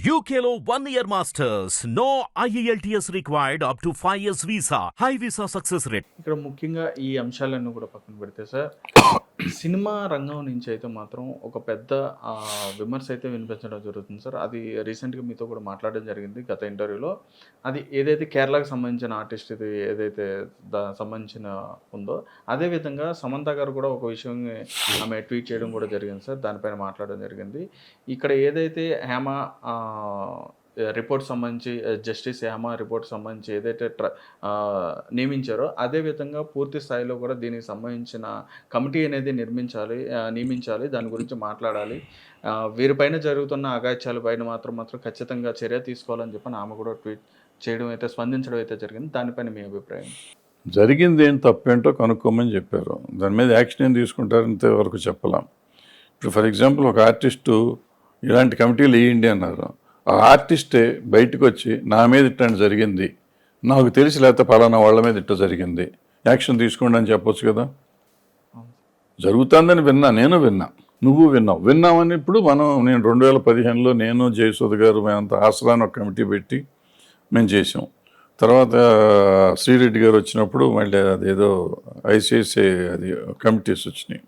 యూకేలో one year masters no IELTS required up to five years visa high visa success rate ఇక్కడ ముఖ్యంగా ఈ అంశాలన్నీ కూడా పక్కన పెడితే సార్ సినిమా రంగం నుంచి అయితే మాత్రం ఒక పెద్ద విమర్శ అయితే వినిపించడం జరుగుతుంది సార్. అది రీసెంట్గా మీతో కూడా మాట్లాడడం జరిగింది గత ఇంటర్వ్యూలో. అది ఏదైతే కేరళకు సంబంధించిన ఆర్టిస్ట్ ఇది ఏదైతే దా సంబంధించిన ఉందో అదేవిధంగా సమంత గారు కూడా ఒక విషయం ఆమె ట్వీట్ చేయడం కూడా జరిగింది సార్. దానిపైన మాట్లాడడం జరిగింది. ఇక్కడ ఏదైతే హేమ రిపోర్ట్ సంబంధించి జస్టిస్ హేమ రిపోర్ట్ సంబంధించి ఏదైతే ట్ర నియమించారో అదే విధంగా పూర్తి స్థాయిలో కూడా దీనికి సంబంధించిన కమిటీ అనేది నిర్మించాలి నియమించాలి దాని గురించి మాట్లాడాలి. వీరిపైన జరుగుతున్న అగాత్యాల పైన మాత్రం మాత్రం ఖచ్చితంగా చర్య తీసుకోవాలని చెప్పి ఆమె కూడా ట్వీట్ చేయడం అయితే స్పందించడం అయితే జరిగింది. దానిపైన మీ అభిప్రాయం? జరిగింది ఏం తప్పేంటో కనుక్కోమని చెప్పారు. దాని మీద యాక్షన్ ఏం తీసుకుంటారంత వరకు చెప్పలేం. ఇప్పుడు ఫర్ ఎగ్జాంపుల్ ఒక ఆర్టిస్టు ఇలాంటి కమిటీలు వేయండి అన్నారు. ఆ ఆర్టిస్టే బయటకు వచ్చి నా మీద ఇట్లాంటి జరిగింది. నాకు తెలిసి లేకపోతే పలానా వాళ్ళ మీద ఇట్ట జరిగింది. యాక్షన్ తీసుకోండి అని చెప్పొచ్చు కదా. జరుగుతుందని విన్నా నేను విన్నా. నువ్వు విన్నావు. విన్నామని ఇప్పుడు మనం నేను రెండు వేల పదిహేనులో నేను జయసుధ గారు మేమంతా ఆసరాన్ని ఒక కమిటీ పెట్టి మేము చేసాం తర్వాత శ్రీరెడ్డి గారు వచ్చినప్పుడు మళ్ళీ అదేదో ఐసిఐసిఐ అది కమిటీస్ వచ్చినాయి.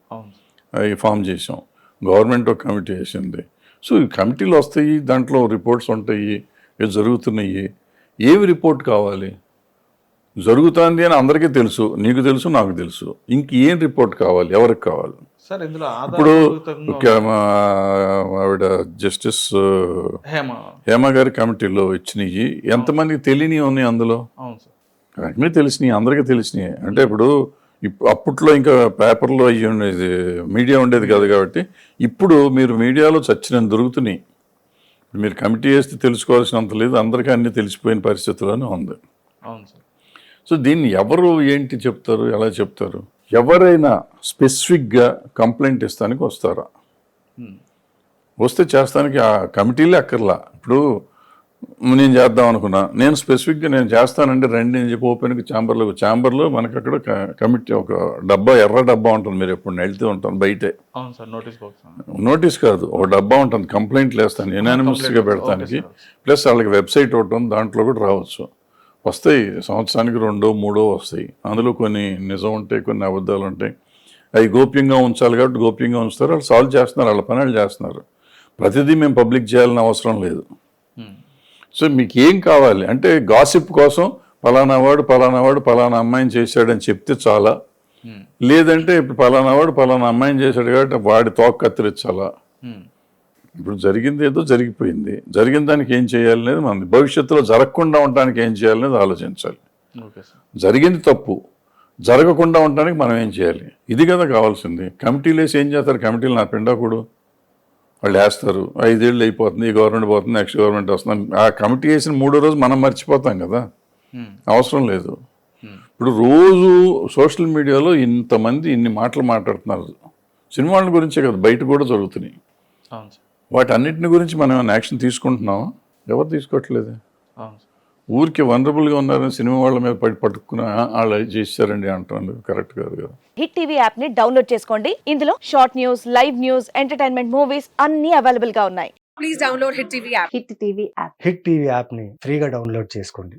అవి ఫామ్ చేసాం గవర్నమెంట్ ఒక కమిటీ వేసింది. సో ఈ కమిటీలు వస్తాయి దాంట్లో రిపోర్ట్స్ ఉంటాయి ఇవి జరుగుతున్నాయి. ఏమి రిపోర్ట్ కావాలి? జరుగుతుంది అని అందరికీ తెలుసు నీకు తెలుసు నాకు తెలుసు. ఇంక ఏం రిపోర్ట్ కావాలి? ఎవరికి కావాలి? సార్ ఇందులో ఇప్పుడు ఆవిడ జస్టిస్ హేమ. గారి కమిటీలో ఇచ్చినాయి. ఎంతమందికి తెలియని ఉన్నాయి అందులో? అవును సార్. అన్నీ తెలిసినాయి అందరికీ తెలిసినాయి. అంటే ఇప్పుడు ఇప్పు అప్పట్లో ఇంకా పేపర్లో అయ్యి ఉండేది మీడియా ఉండేది కాదు కాబట్టి ఇప్పుడు మీరు మీడియాలో చచ్చిన దొరుకుతున్నాయి. ఇప్పుడు మీరు కమిటీ వేస్తే తెలుసుకోవాల్సినంత లేదు అందరికీ అన్నీ తెలిసిపోయిన పరిస్థితిలోనే ఉంది. అవును సార్. సో దీన్ని ఎవరు ఏంటి చెప్తారు ఎలా చెప్తారు? ఎవరైనా స్పెసిఫిక్గా కంప్లైంట్ ఇస్తానికి వస్తారా. వస్తే చేస్తానికి ఆ కమిటీలే అక్కర్లా. ఇప్పుడు నేను చేద్దాం అనుకున్నా. నేను స్పెసిఫిక్గా నేను చేస్తానంటే రండి అని చెప్పి ఓపెన్గా ఛాంబర్లో ఛాంబర్లో మనకి అక్కడ కమిటీ ఒక డబ్బా ఎర్ర డబ్బా ఉంటుంది. మీరు ఎప్పుడు వెళ్తూ ఉంటాను బయటే. అవును సార్ నోటీస్ నోటీస్ కాదు ఒక డబ్బా ఉంటుంది. కంప్లైంట్లు వేస్తాను యునానిమస్గా పెడతానికి. ప్లస్ వాళ్ళకి వెబ్సైట్ ఒకటి ఉంది దాంట్లో కూడా రావచ్చు. వస్తాయి సంవత్సరానికి రెండో మూడో వస్తాయి. అందులో కొన్ని నిజం ఉంటాయి కొన్ని అబద్ధాలు ఉంటాయి. అవి గోప్యంగా ఉంచాలి కాబట్టి గోప్యంగా ఉంచుతారు. వాళ్ళు సాల్వ్ చేస్తున్నారు వాళ్ళ పని వాళ్ళు చేస్తున్నారు. ప్రతిదీ మేము పబ్లిక్ చేయాలని అవసరం లేదు. సో మీకు ఏం కావాలి? అంటే గాసిప్ కోసం పలానా వాడు పలానా వాడు పలానా అమ్మాయిని చేశాడని చెప్తే చాలా. లేదంటే ఇప్పుడు పలానా వాడు పలానా అమ్మాయిని చేశాడు కాబట్టి వాడి తోక కత్తిరించాలా? ఇప్పుడు జరిగింది ఏదో జరిగిపోయింది. జరిగిన దానికి ఏం చేయాలి అనేది మనది. భవిష్యత్తులో జరగకుండా ఉండడానికి ఏం చేయాలనేది ఆలోచించాలి. జరిగింది తప్పు. జరగకుండా ఉండడానికి మనం ఏం చేయాలి? ఇది కదా కావాల్సింది. కమిటీలు వేసి ఏం చేస్తారు? కమిటీలు నా పిండాకుడు వాళ్ళు వేస్తారు. ఐదేళ్ళు అయిపోతుంది ఈ గవర్నమెంట్ పోతుంది నెక్స్ట్ గవర్నమెంట్ వస్తుంది. ఆ కమిటీ వేసిన మూడో రోజు మనం మర్చిపోతాం కదా. అవసరం లేదు. ఇప్పుడు రోజు సోషల్ మీడియాలో ఇంతమంది ఇన్ని మాటలు మాట్లాడుతున్నారు. సినిమాల గురించే కదా బయట కూడా జరుగుతున్నాయి. సార్. వాటన్నిటిని గురించి మనం ఏమైనా యాక్షన్ తీసుకుంటున్నామా? ఎవరు తీసుకోవట్లేదు? ఊరికి వనరబుల్గా ఉన్నారని సినిమా వాళ్ళ మీద పడి పట్టుకుని "ఆ, వాళ్ళు చేశారండి అంటున్నారు. కరెక్ట్ కాదు కదా హిట్ టీవీ యాప్ని డౌన్లోడ్ చేసుకోండి. ఇందులో short news live news entertainment movies అన్ని అవైలబుల్గా ఉన్నాయి. Please download Hit TV app. Hit TV app hit TV యాప్ని ఫ్రీగా డౌన్లోడ్ చేసుకోండి.